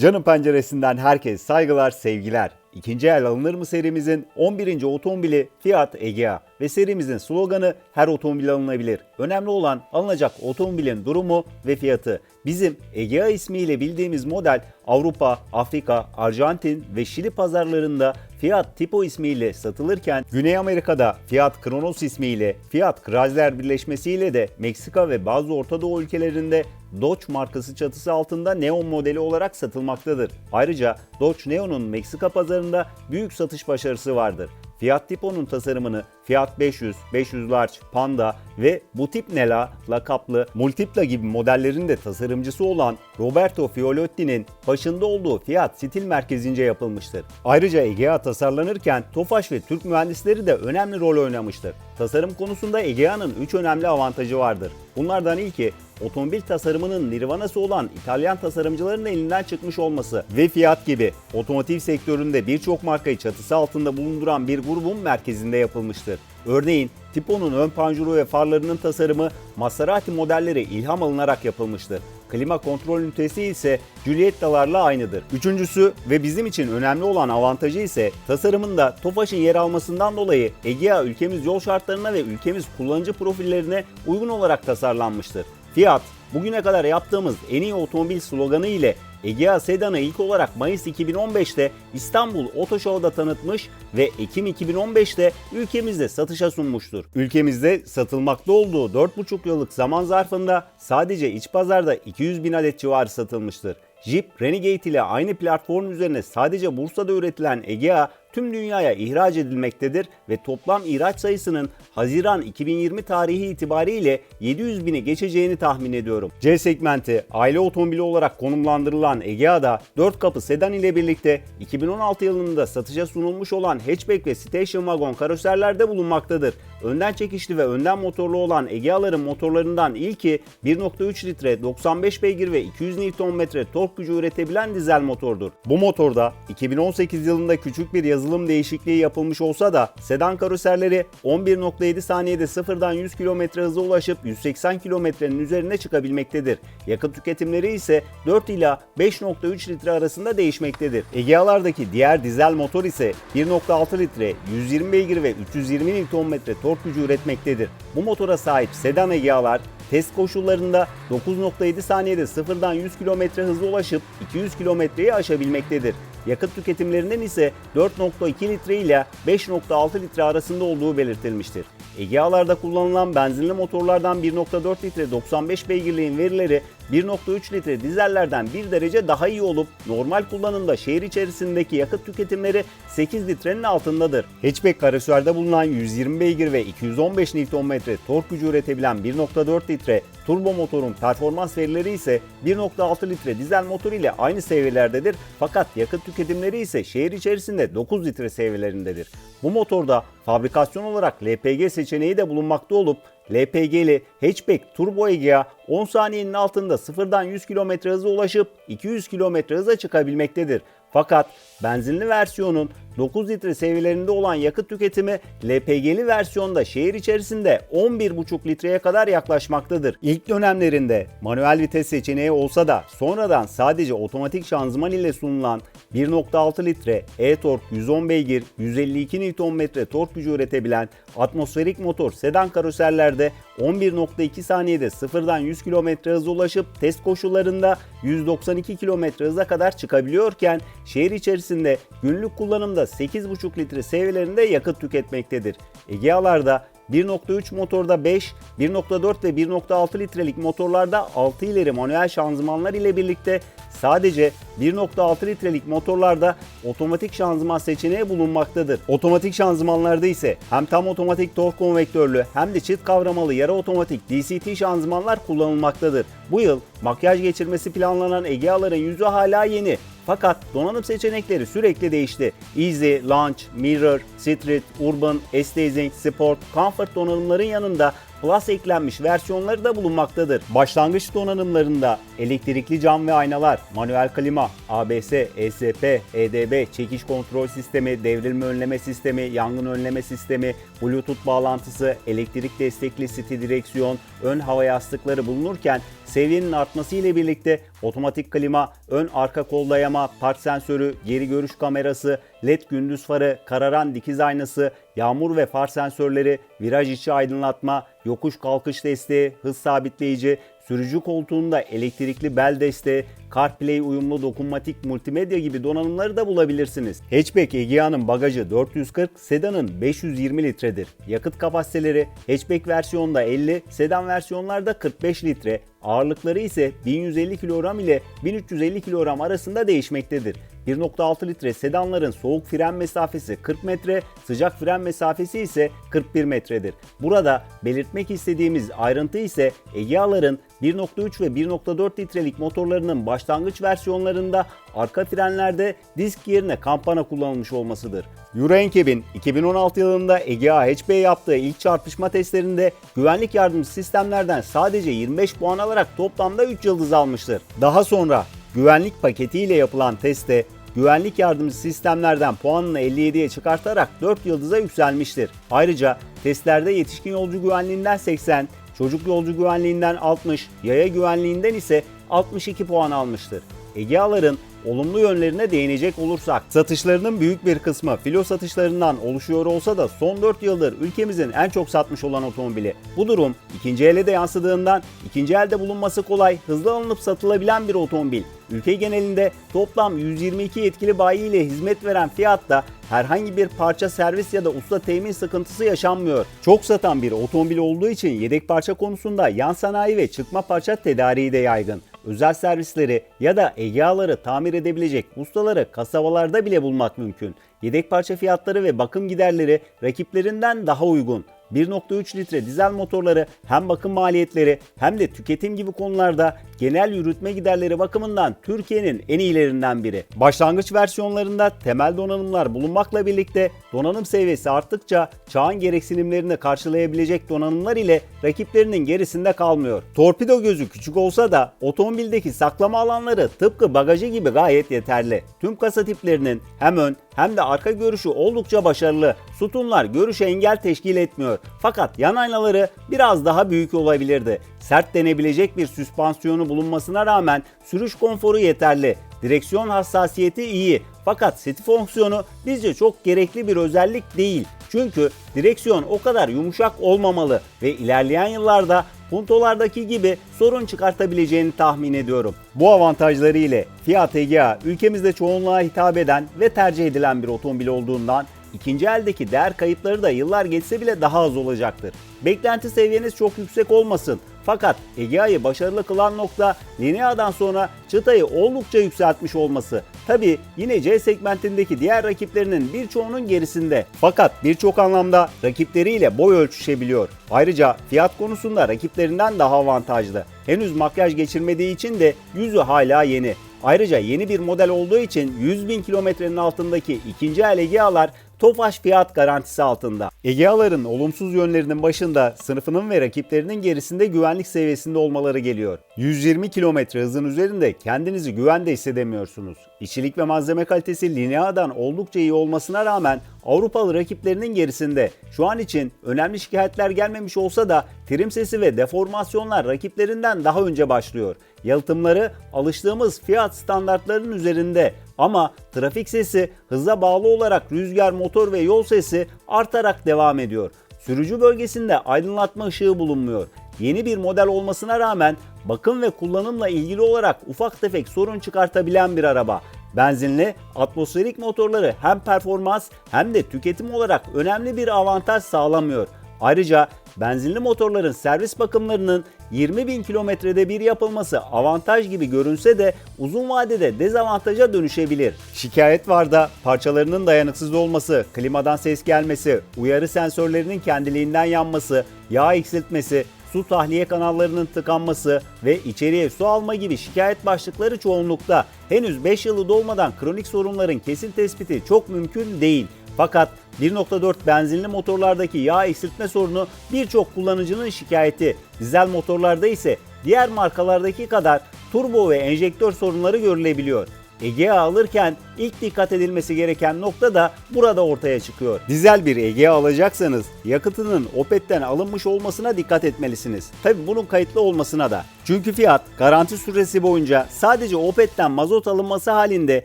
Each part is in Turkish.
Canım penceresinden herkes saygılar, sevgiler. İkinci el alınır mı serimizin 11. otomobili Fiat Egea ve serimizin sloganı her otomobil alınabilir. Önemli olan alınacak otomobilin durumu ve fiyatı. Bizim Egea ismiyle bildiğimiz model Avrupa, Afrika, Arjantin ve Şili pazarlarında Fiat Tipo ismiyle satılırken Güney Amerika'da Fiat Kronos ismiyle Fiat Chrysler birleşmesiyle de Meksika ve bazı Orta Doğu ülkelerinde Dodge markası çatısı altında Neon modeli olarak satılmaktadır. Ayrıca Dodge Neon'un Meksika pazarında büyük satış başarısı vardır. Fiat Tipo'nun tasarımını Fiat 500, 500 Large, Panda ve bu tip Nela lakaplı Multipla gibi modellerin de tasarımcısı olan Roberto Fiolotti'nin başında olduğu Fiat Stil merkezince yapılmıştır. Ayrıca Egea tasarlanırken Tofaş ve Türk mühendisleri de önemli rol oynamıştır. Tasarım konusunda Egea'nın 3 önemli avantajı vardır. Bunlardan ilki otomobil tasarımının nirvanası olan İtalyan tasarımcıların elinden çıkmış olması ve Fiat gibi otomotiv sektöründe birçok markayı çatısı altında bulunduran bir grubun merkezinde yapılmıştır. Örneğin Tipo'nun ön panjuru ve farlarının tasarımı Maserati modelleri ilham alınarak yapılmıştır. Klima kontrol ünitesi ise Giulietta'larla aynıdır. Üçüncüsü ve bizim için önemli olan avantajı ise tasarımında Tofaş'ın yer almasından dolayı Egea ülkemiz yol şartlarına ve ülkemiz kullanıcı profillerine uygun olarak tasarlanmıştır. Fiat, bugüne kadar yaptığımız en iyi otomobil sloganı ile Egea Sedan'ı ilk olarak Mayıs 2015'te İstanbul Oto Show'da tanıtmış ve Ekim 2015'te ülkemizde satışa sunmuştur. Ülkemizde satılmakta olduğu 4,5 yıllık zaman zarfında sadece iç pazarda 200 bin adet civarı satılmıştır. Jeep Renegade ile aynı platform üzerine sadece Bursa'da üretilen Egea tüm dünyaya ihraç edilmektedir ve toplam ihraç sayısının Haziran 2020 tarihi itibariyle 700 bini geçeceğini tahmin ediyorum. C segmenti aile otomobili olarak konumlandırılan Egea'da 4 kapı sedan ile birlikte 2016 yılında satışa sunulmuş olan hatchback ve station wagon karoserlerde bulunmaktadır. Önden çekişli ve önden motorlu olan Egea'ların motorlarından ilki 1.3 litre 95 beygir ve 200 Nm tork gücü üretebilen dizel motordur. Bu motorda 2018 yılında küçük bir yazılım değişikliği yapılmış olsa da sedan karoserleri 11.7 saniyede sıfırdan 100 km hıza ulaşıp 180 kilometrenin üzerine çıkabilmektedir. Yakıt tüketimleri ise 4 ila 5.3 litre arasında değişmektedir. Egea'lardaki diğer dizel motor ise 1.6 litre 120 beygir ve 320 Nm tork gücü üretmektedir. Bu motora sahip sedan Egea'lar test koşullarında 9.7 saniyede sıfırdan 100 km hıza ulaşıp 200 kilometreyi aşabilmektedir. Yakıt tüketimlerinden ise 4.2 litre ile 5.6 litre arasında olduğu belirtilmiştir. Egea'larda kullanılan benzinli motorlardan 1.4 litre 95 beygirliğin verileri 1.3 litre dizellerden bir derece daha iyi olup normal kullanımda şehir içerisindeki yakıt tüketimleri 8 litrenin altındadır. Hatchback karoserde bulunan 120 beygir ve 215 Nm tork gücü üretebilen 1.4 litre turbo motorun performans verileri ise 1.6 litre dizel motor ile aynı seviyelerdedir fakat yakıt tüketimleri ise şehir içerisinde 9 litre seviyelerindedir. Bu motorda fabrikasyon olarak LPG seçeneği de bulunmakta olup LPG'li hatchback turbo Egea 10 saniyenin altında sıfırdan 100 km hıza ulaşıp 200 km hıza çıkabilmektedir. Fakat benzinli versiyonun 9 litre seviyelerinde olan yakıt tüketimi LPG'li versiyonda şehir içerisinde 11,5 litreye kadar yaklaşmaktadır. İlk dönemlerinde manuel vites seçeneği olsa da sonradan sadece otomatik şanzıman ile sunulan 1.6 litre e-tork 110 beygir 152 Nm tork gücü üretebilen atmosferik motor sedan karoserlerde 11.2 saniyede sıfırdan 100 km hıza ulaşıp test koşullarında 192 km hıza kadar çıkabiliyorken şehir içerisinde günlük kullanımda 8,5 litre seviyelerinde yakıt tüketmektedir. Egea'larda 1.3 motorda 5, 1.4 ve 1.6 litrelik motorlarda 6 ileri manuel şanzımanlar ile birlikte sadece 1.6 litrelik motorlarda otomatik şanzıman seçeneği bulunmaktadır. Otomatik şanzımanlarda ise hem tam otomatik tork konvektörlü hem de çift kavramalı yarı otomatik DCT şanzımanlar kullanılmaktadır. Bu yıl makyaj geçirmesi planlanan Egea'ların yüzü hala yeni fakat donanım seçenekleri sürekli değişti. Easy, Launch, Mirror, Street, Urban, S-Staging, Sport, Comfort donanımların yanında Plus eklenmiş versiyonları da bulunmaktadır. Başlangıç donanımlarında elektrikli cam ve aynalar, manuel klima, ABS, ESP, EDB, çekiş kontrol sistemi, devrilme önleme sistemi, yangın önleme sistemi, Bluetooth bağlantısı, elektrik destekli city direksiyon, ön hava yastıkları bulunurken seviyenin artması ile birlikte otomatik klima, ön arka kol dayama, park sensörü, geri görüş kamerası, led gündüz farı, kararan dikiz aynası, yağmur ve far sensörleri, viraj içi aydınlatma, yokuş kalkış desteği, hız sabitleyici, sürücü koltuğunda elektrikli bel desteği, CarPlay uyumlu dokunmatik multimedya gibi donanımları da bulabilirsiniz. Hatchback Egea'nın bagajı 440, sedanın 520 litredir. Yakıt kapasiteleri hatchback versiyonda 50, sedan versiyonlarda 45 litre, ağırlıkları ise 1150 kilogram ile 1350 kilogram arasında değişmektedir. 1.6 litre sedanların soğuk fren mesafesi 40 metre, sıcak fren mesafesi ise 41 metredir. Burada belirtmek istediğimiz ayrıntı ise Egea'ların 1.3 ve 1.4 litrelik motorlarının başlangıç versiyonlarında arka frenlerde disk yerine kampana kullanılmış olmasıdır. Euro NCAP'in 2016 yılında Egea HB yaptığı ilk çarpışma testlerinde güvenlik yardımcı sistemlerden sadece 25 puan alarak toplamda 3 yıldız almıştır. Daha sonra güvenlik paketiyle yapılan testte güvenlik yardımcı sistemlerden puanını 57'ye çıkartarak 4 yıldıza yükselmiştir. Ayrıca testlerde yetişkin yolcu güvenliğinden 80, çocuk yolcu güvenliğinden 60, yaya güvenliğinden ise 62 puan almıştır. Egea'ların olumlu yönlerine değinecek olursak satışlarının büyük bir kısmı filo satışlarından oluşuyor olsa da son 4 yıldır ülkemizin en çok satmış olan otomobili. Bu durum ikinci ele de yansıdığından ikinci elde bulunması kolay, hızlı alınıp satılabilen bir otomobil. Ülke genelinde toplam 122 yetkili bayi ile hizmet veren Fiat'ta herhangi bir parça servis ya da usta temin sıkıntısı yaşanmıyor. Çok satan bir otomobil olduğu için yedek parça konusunda yan sanayi ve çıkma parça tedariği de yaygın özel servisleri ya da Egea'ları tamir edebilecek ustaları kasabalarda bile bulmak mümkün. Yedek parça fiyatları ve bakım giderleri rakiplerinden daha uygun. 1.3 litre dizel motorları hem bakım maliyetleri hem de tüketim gibi konularda genel yürütme giderleri bakımından Türkiye'nin en iyilerinden biri. Başlangıç versiyonlarında temel donanımlar bulunmakla birlikte donanım seviyesi arttıkça çağın gereksinimlerini karşılayabilecek donanımlar ile rakiplerinin gerisinde kalmıyor. Torpido gözü küçük olsa da otomobildeki saklama alanları tıpkı bagajı gibi gayet yeterli. Tüm kasa tiplerinin hem ön hem de arka görüşü oldukça başarılı. Sütunlar görüşe engel teşkil etmiyor. Fakat yan aynaları biraz daha büyük olabilirdi. Sert denebilecek bir süspansiyonu bulunmasına rağmen sürüş konforu yeterli. Direksiyon hassasiyeti iyi. Fakat seti fonksiyonu bizce çok gerekli bir özellik değil. Çünkü direksiyon o kadar yumuşak olmamalı ve ilerleyen yıllarda puntolardaki gibi sorun çıkartabileceğini tahmin ediyorum. Bu avantajları ile Fiat Egea ülkemizde çoğunluğa hitap eden ve tercih edilen bir otomobil olduğundan ikinci eldeki değer kayıpları da yıllar geçse bile daha az olacaktır. Beklenti seviyeniz çok yüksek olmasın. Fakat Egea'yı başarılı kılan nokta Linea'dan sonra çıtayı oldukça yükseltmiş olması. Tabi yine C segmentindeki diğer rakiplerinin birçoğunun gerisinde. Fakat birçok anlamda rakipleriyle boy ölçüşebiliyor. Ayrıca fiyat konusunda rakiplerinden daha avantajlı. Henüz makyaj geçirmediği için de yüzü hala yeni. Ayrıca yeni bir model olduğu için 100 bin kilometrenin altındaki ikinci el Egea'lar Tofaş fiyat garantisi altında. Egea'ların olumsuz yönlerinin başında sınıfının ve rakiplerinin gerisinde güvenlik seviyesinde olmaları geliyor. 120 km hızın üzerinde kendinizi güvende hissedemiyorsunuz. İçilik ve malzeme kalitesi Linea'dan oldukça iyi olmasına rağmen Avrupalı rakiplerinin gerisinde. Şu an için önemli şikayetler gelmemiş olsa da trim sesi ve deformasyonlar rakiplerinden daha önce başlıyor. Yalıtımları alıştığımız fiyat standartlarının üzerinde ama trafik sesi hıza bağlı olarak rüzgar, motor ve yol sesi artarak devam ediyor. Sürücü bölgesinde aydınlatma ışığı bulunmuyor. Yeni bir model olmasına rağmen bakım ve kullanımla ilgili olarak ufak tefek sorun çıkartabilen bir araba. Benzinli, atmosferik motorları hem performans hem de tüketim olarak önemli bir avantaj sağlamıyor. Ayrıca benzinli motorların servis bakımlarının 20 bin kilometrede bir yapılması avantaj gibi görünse de uzun vadede dezavantaja dönüşebilir. Şikayet var da parçalarının dayanıksız olması, klimadan ses gelmesi, uyarı sensörlerinin kendiliğinden yanması, yağ eksiltmesi, su tahliye kanallarının tıkanması ve içeriye su alma gibi şikayet başlıkları çoğunlukta. Henüz 5 yılı dolmadan kronik sorunların kesin tespiti çok mümkün değil. Fakat 1.4 benzinli motorlardaki yağ eksiltme sorunu birçok kullanıcının şikayeti. Dizel motorlarda ise diğer markalardaki kadar turbo ve enjektör sorunları görülebiliyor. Egea alırken ilk dikkat edilmesi gereken nokta da burada ortaya çıkıyor. Dizel bir Egea alacaksanız yakıtının Opet'ten alınmış olmasına dikkat etmelisiniz. Tabi bunun kayıtlı olmasına da. Çünkü fiyat garanti süresi boyunca sadece Opet'ten mazot alınması halinde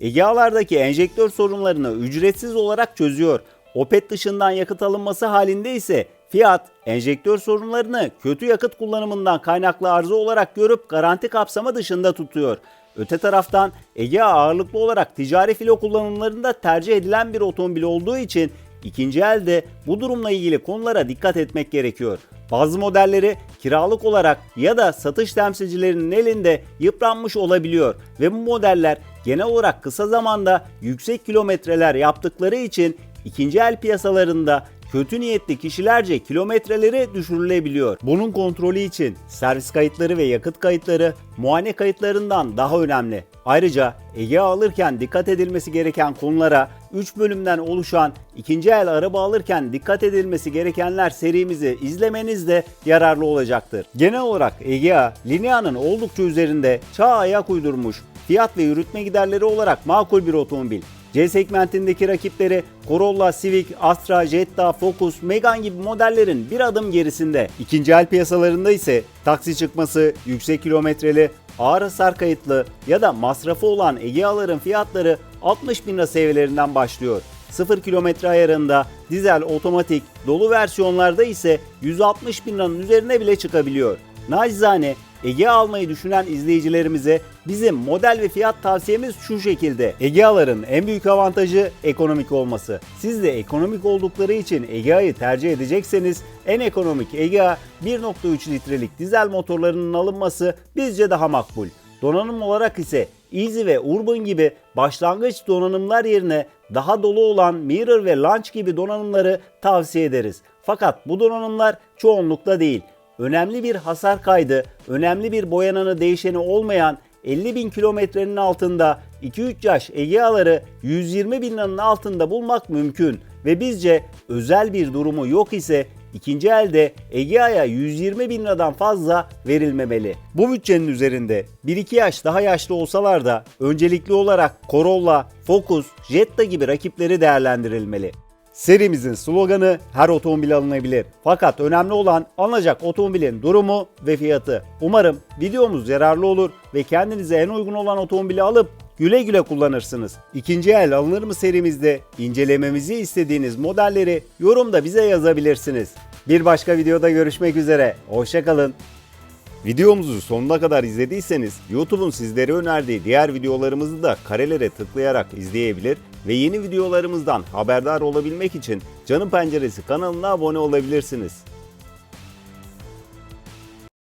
Egea'lardaki enjektör sorunlarını ücretsiz olarak çözüyor. Opet dışından yakıt alınması halinde ise Fiyat, enjektör sorunlarını kötü yakıt kullanımından kaynaklı arıza olarak görüp garanti kapsamı dışında tutuyor. Öte taraftan Egea ağırlıklı olarak ticari filo kullanımlarında tercih edilen bir otomobil olduğu için ikinci elde bu durumla ilgili konulara dikkat etmek gerekiyor. Bazı modelleri kiralık olarak ya da satış temsilcilerinin elinde yıpranmış olabiliyor ve bu modeller genel olarak kısa zamanda yüksek kilometreler yaptıkları için ikinci el piyasalarında kötü niyetli kişilerce kilometreleri düşürülebiliyor. Bunun kontrolü için servis kayıtları ve yakıt kayıtları muayene kayıtlarından daha önemli. Ayrıca Ege alırken dikkat edilmesi gereken konulara 3 bölümden oluşan ikinci el araba alırken dikkat edilmesi gerekenler serimizi izlemeniz de yararlı olacaktır. Genel olarak Egea, Linea'nın oldukça üzerinde çağa ayak uydurmuş, fiyat ve yürütme giderleri olarak makul bir otomobil. C segmentindeki rakipleri Corolla, Civic, Astra, Jetta, Focus, Megane gibi modellerin bir adım gerisinde. İkinci el piyasalarında ise taksi çıkması, yüksek kilometreli, ağır hasar kayıtlı ya da masrafı olan Egea'ların fiyatları 60 bin lira seviyelerinden başlıyor. 0 kilometre ayarında dizel otomatik dolu versiyonlarda ise 160 bin liranın üzerine bile çıkabiliyor. Nacizane Ege almayı düşünen izleyicilerimize bizim model ve fiyat tavsiyemiz şu şekilde. Egea'ların en büyük avantajı ekonomik olması. Siz de ekonomik oldukları için Egea'yı tercih edecekseniz en ekonomik Egea 1.3 litrelik dizel motorlarının alınması bizce daha makbul. Donanım olarak ise Easy ve Urban gibi başlangıç donanımlar yerine daha dolu olan Mirror ve Launch gibi donanımları tavsiye ederiz. Fakat bu donanımlar çoğunlukla değil önemli bir hasar kaydı, önemli bir boyananı değişeni olmayan 50 bin kilometrenin altında 2-3 yaş Egea'ları 120 bin liranın altında bulmak mümkün ve bizce özel bir durumu yok ise ikinci elde Egea'ya 120 bin liradan fazla verilmemeli. Bu bütçenin üzerinde 1-2 yaş daha yaşlı olsalar da öncelikli olarak Corolla, Focus, Jetta gibi rakipleri değerlendirilmeli. Serimizin sloganı her otomobil alınabilir. Fakat önemli olan alınacak otomobilin durumu ve fiyatı. Umarım videomuz yararlı olur ve kendinize en uygun olan otomobili alıp güle güle kullanırsınız. İkinci el alınır mı serimizde incelememizi istediğiniz modelleri yorumda bize yazabilirsiniz. Bir başka videoda görüşmek üzere. Hoşçakalın. Videomuzu sonuna kadar izlediyseniz YouTube'un sizlere önerdiği diğer videolarımızı da karelere tıklayarak izleyebilir ve yeni videolarımızdan haberdar olabilmek için Canım Penceresi kanalına abone olabilirsiniz.